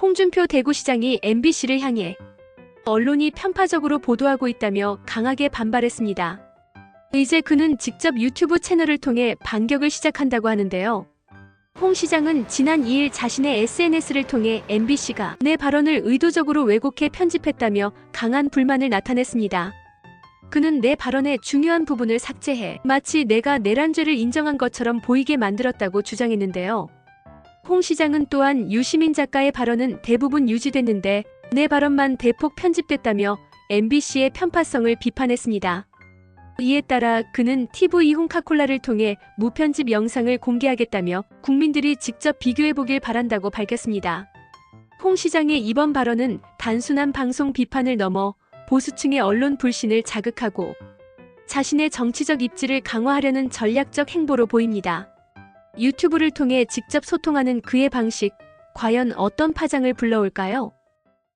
홍준표 대구시장이 MBC를 향해 언론이 편파적으로 보도하고 있다며 강하게 반발했습니다. 이제 그는 직접 유튜브 채널을 통해 반격을 시작한다고 하는데요. 홍 시장은 지난 2일 자신의 SNS를 통해 MBC가 내 발언을 의도적으로 왜곡해 편집했다며 강한 불만을 나타냈습니다. 그는 내 발언의 중요한 부분을 삭제해 마치 내가 내란죄를 인정한 것처럼 보이게 만들었다고 주장했는데요. 홍 시장은 또한 유시민 작가의 발언은 대부분 유지됐는데 내 발언만 대폭 편집됐다며 MBC의 편파성을 비판했습니다. 이에 따라 그는 TV 홍카콜라를 통해 무편집 영상을 공개하겠다며 국민들이 직접 비교해보길 바란다고 밝혔습니다. 홍 시장의 이번 발언은 단순한 방송 비판을 넘어 보수층의 언론 불신을 자극하고 자신의 정치적 입지를 강화하려는 전략적 행보로 보입니다. 유튜브를 통해 직접 소통하는 그의 방식, 과연 어떤 파장을 불러올까요?